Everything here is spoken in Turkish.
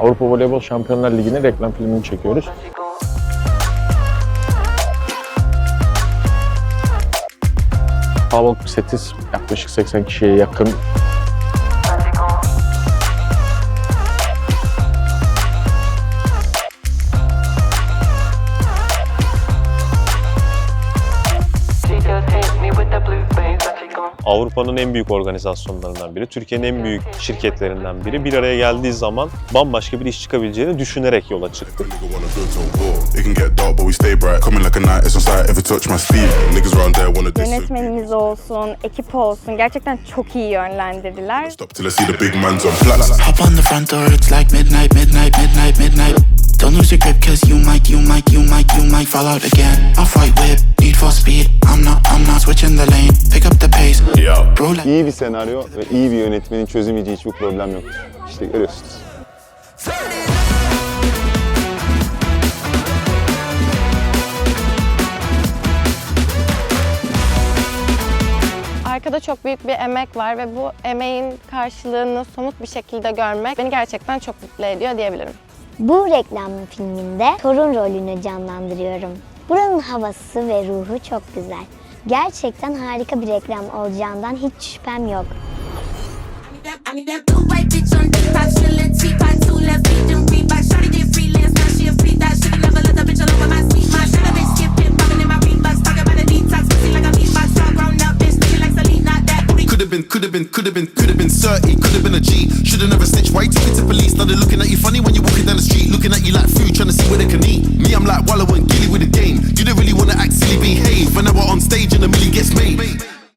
Avrupa Voleybol Şampiyonlar Ligi'nin reklam filmini çekiyoruz. Kalabalık bir setiz. Yaklaşık 80 kişiye yakın Avrupa'nın en büyük organizasyonlarından biri, Türkiye'nin en büyük şirketlerinden biri. Bir araya geldiği zaman bambaşka bir iş çıkabileceğini düşünerek yola çıktık. Yönetmenimiz olsun, ekip olsun gerçekten çok iyi yönlendirdiler. Don't lose your grip, cause you might, you might, you might, you might fall out again. Off white whip, need for speed. Like. İyi bir senaryo ve iyi bir yönetmenin çözemeyeceği hiçbir problem yok. İşte görüyorsunuz. Arkada çok büyük bir emek var ve bu emeğin karşılığını somut bir şekilde görmek beni gerçekten çok mutlu ediyor diyebilirim. Bu reklam filminde torun rolünü canlandırıyorum. Buranın havası ve ruhu çok güzel. Gerçekten harika bir reklam olacağından hiç şüphem yok. Could have been, could have been, could have been, could have been 30, could have been a G. Should have never snitched. Why you talking to police? Now they're looking at you funny when you're the gets made.